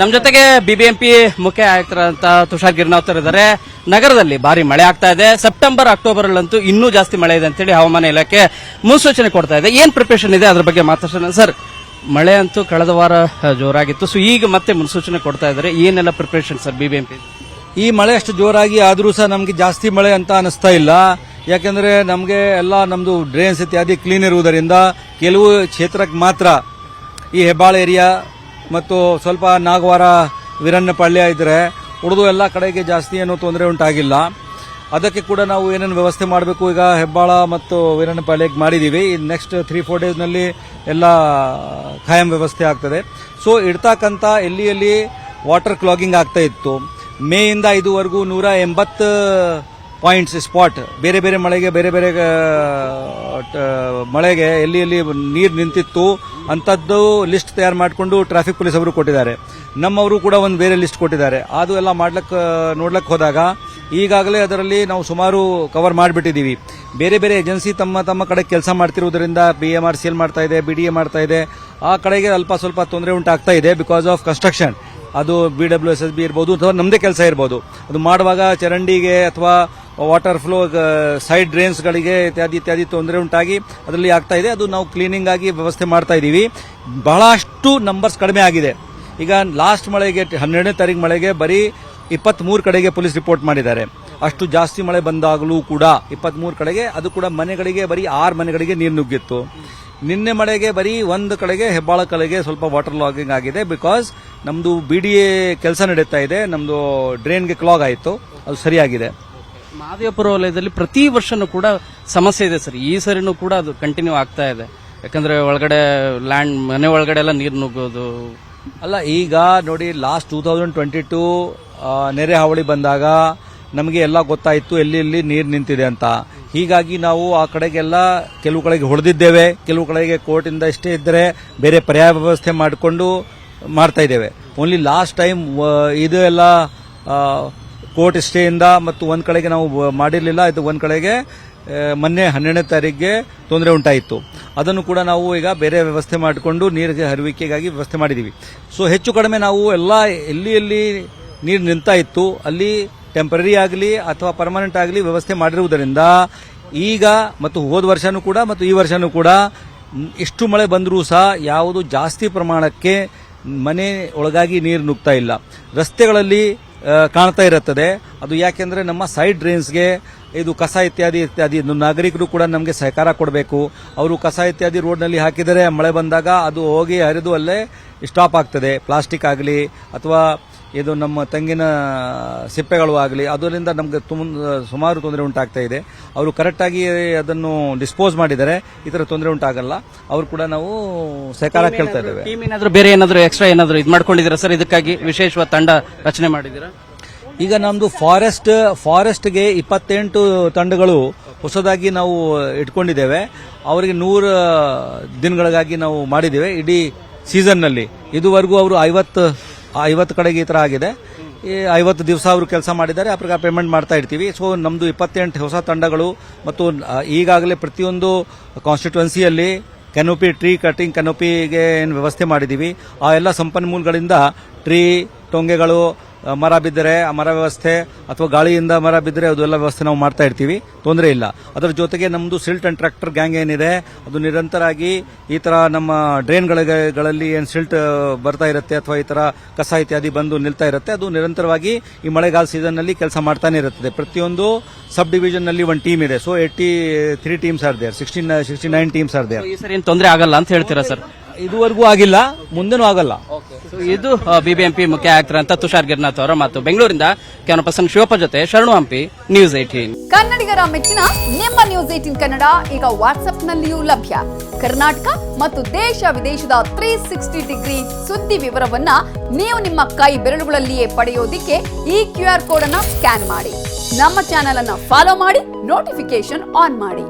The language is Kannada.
ನಮ್ಮ ಜೊತೆಗೆ ಬಿಬಿಎಂಪಿ ಮುಖ್ಯ ಆಯುಕ್ತರಂತ ತುಷಾರ್ ಗಿರ್ನಾವ್ತರ್ ಇದ್ದಾರೆ. ನಗರದಲ್ಲಿ ಭಾರಿ ಮಳೆ ಆಗ್ತಾ ಇದೆ. ಸೆಪ್ಟೆಂಬರ್ ಅಕ್ಟೋಬರ್ ಅಲ್ಲಂತೂ ಇನ್ನೂ ಜಾಸ್ತಿ ಮಳೆ ಇದೆ ಅಂತೇಳಿ ಹವಾಮಾನ ಇಲಾಖೆ ಮುನ್ಸೂಚನೆ ಕೊಡ್ತಾ ಇದೆ. ಏನ್ ಪ್ರಿಪರೇಷನ್ ಇದೆ ಅದ್ರ ಬಗ್ಗೆ ಮಾತಾಡೋಣ ಸರ್? ಮಳೆ ಅಂತೂ ಕಳೆದ ವಾರ ಜೋರಾಗಿತ್ತು. ಸೊ ಈಗ ಮತ್ತೆ ಮುನ್ಸೂಚನೆ ಕೊಡ್ತಾ ಇದ್ದಾರೆ. ಏನೆಲ್ಲ ಪ್ರಿಪರೇಷನ್ ಸರ್ ಬಿಬಿಎಂಪಿ? ಈ ಮಳೆ ಅಷ್ಟು ಜೋರಾಗಿ ಆದರೂ ಸಹ ನಮಗೆ ಜಾಸ್ತಿ ಮಳೆ ಅಂತ ಅನಿಸ್ತಾ ಇಲ್ಲ. ಯಾಕೆಂದ್ರೆ ನಮಗೆ ಎಲ್ಲ ನಮ್ಮದು ಡ್ರೈನ್ಸ್ ಇತ್ಯಾದಿ ಕ್ಲೀನ್ ಇರುವುದರಿಂದ ಕೆಲವು ಕ್ಷೇತ್ರಕ್ಕೆ ಮಾತ್ರ ಈ ಹೆಬ್ಬಾಳ ಏರಿಯಾ ಮತ್ತು ಸ್ವಲ್ಪ ನಾಗವಾರ ವೀರಣ್ಣಪಾಳ್ಯ ಇದ್ದರೆ ಉಳಿದು ಎಲ್ಲ ಕಡೆಗೆ ಜಾಸ್ತಿ ಏನೂ ತೊಂದರೆ ಉಂಟಾಗಿಲ್ಲ. ಅದಕ್ಕೆ ಕೂಡ ನಾವು ಏನೇನು ವ್ಯವಸ್ಥೆ ಮಾಡಬೇಕು ಈಗ ಹೆಬ್ಬಾಳ ಮತ್ತು ವೀರಣ್ಣಪಾಳ್ಯಕ್ಕೆ ಮಾಡಿದ್ದೀವಿ ನೆಕ್ಸ್ಟ್ ತ್ರೀ ಫೋರ್ ಡೇಸ್ನಲ್ಲಿ ಎಲ್ಲ ಖಾಯಂ ವ್ಯವಸ್ಥೆ ಆಗ್ತದೆ. ಸೊ ಇಡ್ತಕ್ಕಂಥ ಎಲ್ಲಿ ಎಲ್ಲಿ ವಾಟರ್ ಕ್ಲಾಗಿಂಗ್ ಆಗ್ತಾ ಇತ್ತು. ಮೇಯಿಂದ ಇದುವರೆಗೂ ನೂರ ಎಂಬತ್ತು ಪಾಯಿಂಟ್ಸ್ ಸ್ಪಾಟ್ ಬೇರೆ ಬೇರೆ ಮಳೆಗೆ, ಬೇರೆ ಬೇರೆ ಮಳೆಗೆ ಎಲ್ಲಿ ಎಲ್ಲಿ ನೀರು ನಿಂತಿತ್ತು ಅಂಥದ್ದು ಲಿಸ್ಟ್ ತಯಾರು ಮಾಡಿಕೊಂಡು ಟ್ರಾಫಿಕ್ ಪೊಲೀಸ್ ಅವರು ಕೊಟ್ಟಿದ್ದಾರೆ. ನಮ್ಮವರು ಕೂಡ ಒಂದು ಬೇರೆ ಲಿಸ್ಟ್ ಕೊಟ್ಟಿದ್ದಾರೆ. ಅದು ಎಲ್ಲ ಮಾಡ್ಲಕ್ಕೆ ನೋಡ್ಲಿಕ್ಕೆ ಹೋದಾಗ ಈಗಾಗಲೇ ಅದರಲ್ಲಿ ನಾವು ಸುಮಾರು ಕವರ್ ಮಾಡಿಬಿಟ್ಟಿದ್ದೀವಿ. ಬೇರೆ ಬೇರೆ ಏಜೆನ್ಸಿ ತಮ್ಮ ತಮ್ಮ ಕಡೆ ಕೆಲಸ ಮಾಡ್ತಿರುವುದರಿಂದ B M R C L ಮಾಡ್ತಾ ಇದೆ ಬಿ ಡಿ ಎ ಮಾಡ್ತಾ ಇದೆ. ಆ ಕಡೆಗೆ ಅಲ್ಪ ಸ್ವಲ್ಪ ತೊಂದರೆ ಉಂಟಾಗ್ತಾ ಇದೆ ಬಿಕಾಸ್ ಆಫ್ ಕನ್ಸ್ಟ್ರಕ್ಷನ್ ಅದು B W S S B ಇರ್ಬೋದು, ಅಥವಾ ನಮ್ಮದೇ ಕೆಲಸ ಇರ್ಬೋದು. ಅದು ಮಾಡುವಾಗ ಚರಂಡಿಗೆ ಅಥವಾ ವಾಟರ್ ಫ್ಲೋ ಸೈಡ್ ಡ್ರೈನ್ಸ್ಗಳಿಗೆ ಇತ್ಯಾದಿ ಇತ್ಯಾದಿ ತೊಂದರೆ ಉಂಟಾಗಿ ಅದರಲ್ಲಿ ಆಗ್ತಾ ಇದೆ. ಅದು ನಾವು ಕ್ಲೀನಿಂಗ್ ಆಗಿ ವ್ಯವಸ್ಥೆ ಮಾಡ್ತಾ ಇದ್ದೀವಿ. ಬಹಳಷ್ಟು ನಂಬರ್ಸ್ ಕಡಿಮೆ ಆಗಿದೆ. ಈಗ ಲಾಸ್ಟ್ ಮಳೆಗೆ, ಹನ್ನೆರಡನೇ ತಾರೀಕು ಮಳೆಗೆ ಬರೀ ಇಪ್ಪತ್ಮೂರು ಕಡೆಗೆ ಪೊಲೀಸ್ ರಿಪೋರ್ಟ್ ಮಾಡಿದ್ದಾರೆ. ಅಷ್ಟು ಜಾಸ್ತಿ ಮಳೆ ಬಂದಾಗಲೂ ಕೂಡ ಇಪ್ಪತ್ಮೂರು ಕಡೆಗೆ, ಅದು ಕೂಡ ಮನೆಗಳಿಗೆ ಬರೀ ಆರು ಮನೆಗಳಿಗೆ ನೀರು ನುಗ್ಗಿತ್ತು. ನಿನ್ನೆ ಮಳೆಗೆ ಬರೀ ಒಂದು ಕಡೆಗೆ ಹೆಬ್ಬಾಳ ಕಡೆಗೆ ಸ್ವಲ್ಪ ವಾಟರ್ ಲಾಗಿಂಗ್ ಆಗಿದೆ ಬಿಕಾಸ್ ನಮ್ದು ಬಿ ಕೆಲಸ ನಡೀತಾ ಇದೆ. ನಮ್ದು ಡ್ರೈನ್ಗೆ ಕ್ಲಾಗ್ ಆಯಿತು. ಅದು ಸರಿಯಾಗಿದೆ. ಮಹದೇವಪುರ ವಲಯದಲ್ಲಿ ಪ್ರತಿ ವರ್ಷನೂ ಕೂಡ ಸಮಸ್ಯೆ ಇದೆ ಸರ್. ಈ ಸರಿನೂ ಕೂಡ ಅದು ಕಂಟಿನ್ಯೂ ಆಗ್ತಾ ಇದೆ. ಯಾಕಂದ್ರೆ ಒಳಗಡೆ ಲ್ಯಾಂಡ್ ಮನೆ ಒಳಗಡೆ ಎಲ್ಲ ನೀರು ನುಗ್ಗೋದು. ಅಲ್ಲ, ಈಗ ನೋಡಿ last two thousand twenty two ನೆರೆ ಹಾವಳಿ ಬಂದಾಗ ನಮಗೆ ಎಲ್ಲ ಗೊತ್ತಾಯಿತು ಎಲ್ಲಿ ಎಲ್ಲಿ ನೀರು ನಿಂತಿದೆ ಅಂತ. ಹೀಗಾಗಿ ನಾವು ಆ ಕಡೆಗೆಲ್ಲ ಕೆಲವು ಕಡೆಗೆ ಹೊಡೆದಿದ್ದೇವೆ, ಕೆಲವು ಕಡೆಗೆ ಕೋರ್ಟಿಂದ ಇಷ್ಟೇ ಇದ್ದರೆ ಬೇರೆ ಪರ್ಯಾಯ ವ್ಯವಸ್ಥೆ ಮಾಡಿಕೊಂಡು ಮಾಡ್ತಾ ಇದ್ದೇವೆ. ಓನ್ಲಿ ಲಾಸ್ಟ್ ಟೈಮ್ ಇದು ಎಲ್ಲ ಕೋರ್ಟ್ ಸ್ಟೇಯಿಂದ ಮತ್ತು ಒಂದು ಕಡೆಗೆ ನಾವು ಮಾಡಿರಲಿಲ್ಲ, ಇದು ಒಂದು ಕಡೆಗೆ ಮೊನ್ನೆ ಹನ್ನೆರಡನೇ ತಾರೀಕಿಗೆ ತೊಂದರೆ ಉಂಟಾಯಿತು. ಅದನ್ನು ಕೂಡ ನಾವು ಈಗ ಬೇರೆ ವ್ಯವಸ್ಥೆ ಮಾಡಿಕೊಂಡು ನೀರಿಗೆ ಹರಿವಿಕೆಗಾಗಿ ವ್ಯವಸ್ಥೆ ಮಾಡಿದ್ದೀವಿ ಸೊ ಹೆಚ್ಚು ಕಡಿಮೆ ನಾವು ಎಲ್ಲ ಎಲ್ಲಿ ಎಲ್ಲಿ ನೀರು ನಿಂತಾ ಇತ್ತು, ಅಲ್ಲಿ ಟೆಂಪರರಿ ಆಗಲಿ ಅಥವಾ ಪರ್ಮನೆಂಟ್ ಆಗಲಿ ವ್ಯವಸ್ಥೆ ಮಾಡಿರುವುದರಿಂದ ಈಗ ಮತ್ತು ಹೋದ ವರ್ಷನೂ ಕೂಡ ಮತ್ತು ಈ ವರ್ಷನೂ ಕೂಡ ಇಷ್ಟು ಮಳೆ ಬಂದರೂ ಸಹ ಯಾವುದು ಜಾಸ್ತಿ ಪ್ರಮಾಣಕ್ಕೆ ಮನೆ ಒಳಗಾಗಿ ನೀರು ನುಗ್ತಾ ಇಲ್ಲ. ರಸ್ತೆಗಳಲ್ಲಿ ಕಾಣ್ತಾ ಇರುತ್ತದೆ. ಅದು ಯಾಕೆಂದರೆ ನಮ್ಮ ಸೈಡ್ ಡ್ರೈನ್ಸ್ಗೆ ಇದು ಕಸ ಇತ್ಯಾದಿ ಇತ್ಯಾದಿ ನಾಗರಿಕರು ಕೂಡ ನಮಗೆ ಸಹಕಾರ ಕೊಡಬೇಕು. ಅವರು ಕಸ ಇತ್ಯಾದಿ ರೋಡ್ನಲ್ಲಿ ಹಾಕಿದರೆ ಮಳೆ ಬಂದಾಗ ಅದು ಹೋಗಿ ಹರಿದು ಅಲ್ಲೇ ಸ್ಟಾಪ್ ಆಗ್ತದೆ. ಪ್ಲಾಸ್ಟಿಕ್ ಆಗಲಿ ಅಥವಾ ಇದು ನಮ್ಮ ತೆಂಗಿನ ಸಿಪ್ಪೆಗಳು ಆಗಲಿ ಅದರಿಂದ ನಮಗೆ ತುಂಬ ಸುಮಾರು ತೊಂದರೆ ಉಂಟಾಗ್ತಾ ಇದೆ. ಅವರು ಕರೆಕ್ಟಾಗಿ ಅದನ್ನು ಡಿಸ್ಪೋಸ್ ಮಾಡಿದರೆ ಈ ಥರ ತೊಂದರೆ ಉಂಟಾಗಲ್ಲ. ಅವರು ಕೂಡ ನಾವು ಸಹಕಾರ ಕೇಳ್ತಾ ಇದ್ದೇವೆ. ಟೀಮ್ ಏನಾದ್ರು ಬೇರೆ ಏನಾದರೂ ಎಕ್ಸ್ಟ್ರಾ ಏನಾದರೂ ಇದು ಮಾಡ್ಕೊಂಡಿದ್ದೀರಾ ಸರ್? ಇದಕ್ಕಾಗಿ ವಿಶೇಷವಾದ ತಂಡ ರಚನೆ ಮಾಡಿದ್ದೀರಾ? ಈಗ ನಮ್ದು ಫಾರೆಸ್ಟ್ ಫಾರೆಸ್ಟ್ಗೆ ಇಪ್ಪತ್ತೆಂಟು ತಂಡಗಳು ಹೊಸದಾಗಿ ನಾವು ಇಟ್ಕೊಂಡಿದ್ದೇವೆ. ಅವರಿಗೆ ನೂರು ದಿನಗಳಿಗಾಗಿ ನಾವು ಮಾಡಿದ್ದೇವೆ. ಇಡೀ ಸೀಸನ್ನಲ್ಲಿ ಇದುವರೆಗೂ ಅವರು ಐವತ್ತು ಐವತ್ತು ಕಡೆಗೆ ಈ ಥರ ಆಗಿದೆ. ಈ ಐವತ್ತು ದಿವಸ ಅವರು ಕೆಲಸ ಮಾಡಿದ್ದಾರೆ ಆ ಪೇಮೆಂಟ್ ಮಾಡ್ತಾ ಇರ್ತೀವಿ. ಸೊ ನಮ್ಮದು ಇಪ್ಪತ್ತೆಂಟು ಹೊಸ ತಂಡಗಳು ಮತ್ತು ಆ, ಈಗಾಗಲೇ ಪ್ರತಿಯೊಂದು ಕಾನ್ಸ್ಟಿಟ್ಯುವೆನ್ಸಿಯಲ್ಲಿ ಕೆನೋಪಿ ಟ್ರೀ ಕಟಿಂಗ್ ಕೆನೋಪಿಗೆ ಏನು ವ್ಯವಸ್ಥೆ ಮಾಡಿದ್ದೀವಿ. ಆ ಎಲ್ಲ ಸಂಪನ್ಮೂಲಗಳಿಂದ ಟ್ರೀ ಟೊಂಗೆಗಳು ಆ, ಮರ ಬಿದ್ದರೆ ಆ ಮರ ವ್ಯವಸ್ಥೆ ಅಥವಾ ಗಾಳಿಯಿಂದ ಮರ ಬಿದ್ದರೆ ಅದೆಲ್ಲ ವ್ಯವಸ್ಥೆ ನಾವು ಮಾಡ್ತಾ ಇರ್ತೀವಿ. ತೊಂದರೆ ಇಲ್ಲ. ಅದರ ಜೊತೆಗೆ ನಮ್ಮದು ಸಿಲ್ಟ್ ಅಂಡ್ ಟ್ರ್ಯಾಕ್ಟರ್ ಗ್ಯಾಂಗ್ ಏನಿದೆ, ಅದು ನಿರಂತರವಾಗಿ ಈ ಥರ ನಮ್ಮ ಡ್ರೈನ್ಗಳಲ್ಲಿ ಏನು ಸಿಲ್ಟ್ ಬರ್ತಾ ಇರುತ್ತೆ ಅಥವಾ ಈ ಥರ ಕಸ ಇತ್ಯಾದಿ ಬಂದು ನಿಲ್ತಾ ಇರುತ್ತೆ, ಅದು ನಿರಂತರವಾಗಿ ಈ ಮಳೆಗಾಲ ಸೀಸನ್ನಲ್ಲಿ ಕೆಲಸ ಮಾಡ್ತಾನೆ ಇರುತ್ತದೆ. ಪ್ರತಿಯೊಂದು ಸಬ್ ಡಿವಿಷನ್ನಲ್ಲಿ ಒಂದು ಟೀಮ್ ಇದೆ. So eighty three teams are there sixty sixty nine teams are there ಸರಿ ಏನು ತೊಂದರೆ ಆಗಲ್ಲ ಅಂತ ಹೇಳ್ತೀರಾ ಸರ್ ಇದುವರೆಗೂ ಆಗಿಲ್ಲ ಮುಂದೆನೂ ಆಗಲ್ಲ. ಸೊ ಇದು ಬಿಬಿಎಂಪಿ ಮುಖ್ಯ ಆಯುಕ್ತರಂತ ತುಷಾರ್ ಗಿರ್ನಾಥ್ ಅವರ ಮತ್ತು ಬೆಂಗಳೂರಿಂದ ಕ್ಯಾಮರಾ ಪರ್ಸನ್ ಶಿವಪ್ಪ ಜೊತೆ ಶರಣು ಹಂಪಿ ನ್ಯೂಸ್ ಏಟೀನ್ ಕನ್ನಡಿಗರ ಮೆಚ್ಚಿನ ನಿಮ್ಮ ನ್ಯೂಸ್ ಏಟಿನ್ ಕನ್ನಡ ಈಗ ವಾಟ್ಸ್ಆಪ್ನಲ್ಲಿಯೂ ಲಭ್ಯ. ಕರ್ನಾಟಕ ಮತ್ತು ದೇಶ ವಿದೇಶದ ತ್ರೀ ಸಿಕ್ಸ್ಟಿ ಡಿಗ್ರಿ ಸುದ್ದಿ ವಿವರವನ್ನ ನೀವು ನಿಮ್ಮ ಕೈ ಬೆರಳುಗಳಲ್ಲಿಯೇ ಪಡೆಯೋದಿಕ್ಕೆ ಈ ಕ್ಯೂ ಆರ್ ಕೋಡ್ ಅನ್ನ ಸ್ಕ್ಯಾನ್ ಮಾಡಿ. ನಮ್ಮ ಚಾನೆಲ್ ಅನ್ನ ಫಾಲೋ ಮಾಡಿ ನೋಟಿಫಿಕೇಶನ್ ಆನ್ ಮಾಡಿ.